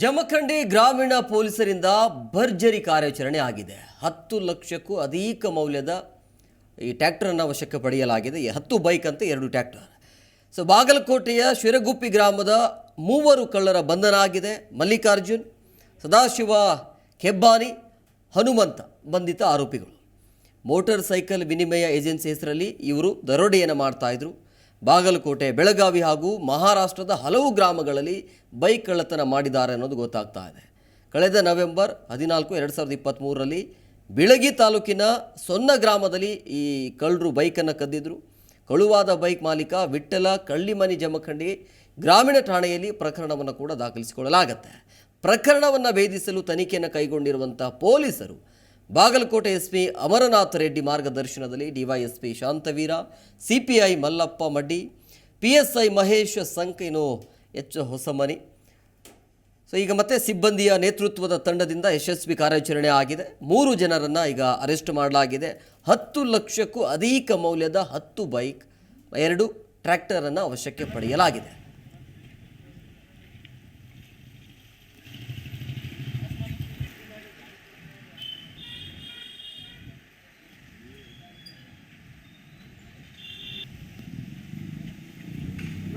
ಜಮಖಂಡಿ ಗ್ರಾಮೀಣ ಪೊಲೀಸರಿಂದ ಭರ್ಜರಿ ಕಾರ್ಯಾಚರಣೆ ಆಗಿದೆ. ಹತ್ತು ಲಕ್ಷಕ್ಕೂ ಅಧಿಕ ಮೌಲ್ಯದ ಈ ಟ್ಯಾಕ್ಟರನ್ನು ವಶಕ್ಕೆ ಪಡೆಯಲಾಗಿದೆ. ಈ ಹತ್ತು ಬೈಕ್ ಅಂತ ಎರಡು ಟ್ಯಾಕ್ಟರ್ ಸೊ, ಬಾಗಲಕೋಟೆಯ ಶಿರಗುಪ್ಪಿ ಗ್ರಾಮದ ಮೂವರು ಕಳ್ಳರ ಬಂಧನ ಆಗಿದೆ. ಮಲ್ಲಿಕಾರ್ಜುನ್, ಸದಾಶಿವ ಕೆಬ್ಬಾನಿ, ಹನುಮಂತ ಬಂಧಿತ ಆರೋಪಿಗಳು. ಮೋಟಾರ್ ಸೈಕಲ್ ವಿನಿಮಯ ಏಜೆನ್ಸಿ ಹೆಸರಲ್ಲಿ ಇವರು ದರೋಡೆಯನ್ನು ಮಾಡ್ತಾ ಇದ್ರು. ಬಾಗಲಕೋಟೆ, ಬೆಳಗಾವಿ ಹಾಗೂ ಮಹಾರಾಷ್ಟ್ರದ ಹಲವು ಗ್ರಾಮಗಳಲ್ಲಿ ಬೈಕ್ ಕಳ್ಳತನ ಮಾಡಿದ್ದಾರೆ ಅನ್ನೋದು ಗೊತ್ತಾಗ್ತಾ ಇದೆ. ಕಳೆದ ನವೆಂಬರ್ ಹದಿನಾಲ್ಕು, ಎರಡು ಸಾವಿರದ ಇಪ್ಪತ್ತ್ಮೂರರಲ್ಲಿ ಬಿಳಗಿ ತಾಲೂಕಿನ ಸೊನ್ನ ಗ್ರಾಮದಲ್ಲಿ ಈ ಕಳ್ಳರು ಬೈಕನ್ನು ಕದ್ದಿದ್ರು. ಕಳುವಾದ ಬೈಕ್ ಮಾಲೀಕ ವಿಠ್ಠಲ ಕಳ್ಳಿಮನಿ ಜಮಖಂಡಿ ಗ್ರಾಮೀಣ ಠಾಣೆಯಲ್ಲಿ ಪ್ರಕರಣವನ್ನು ಕೂಡ ದಾಖಲಿಸಿಕೊಳ್ಳಲಾಗುತ್ತೆ. ಪ್ರಕರಣವನ್ನು ಭೇದಿಸಲು ತನಿಖೆಯನ್ನು ಕೈಗೊಂಡಿರುವಂಥ ಪೊಲೀಸರು ಬಾಗಲಕೋಟೆ ಎಸ್ ಪಿ ಅಮರನಾಥ್ ರೆಡ್ಡಿ ಮಾರ್ಗದರ್ಶನದಲ್ಲಿ DYSP Shantaveera, CPI Mallappa Maddi P S I Mahesh ಸಂಕೇನು H Hosamani. So ಈಗ ಮತ್ತೆ ಸಿಬ್ಬಂದಿಯ ನೇತೃತ್ವದ ತಂಡದಿಂದ ಯಶಸ್ವಿ ಕಾರ್ಯಾಚರಣೆ ಆಗಿದೆ. ಮೂರು ಜನರನ್ನು ಈಗ ಅರೆಸ್ಟ್ ಮಾಡಲಾಗಿದೆ. ಹತ್ತು ಲಕ್ಷಕ್ಕೂ ಅಧಿಕ ಮೌಲ್ಯದ ಹತ್ತು ಬೈಕ್, ಎರಡು ಟ್ರ್ಯಾಕ್ಟರನ್ನು ವಶಕ್ಕೆ ಪಡೆಯಲಾಗಿದೆ.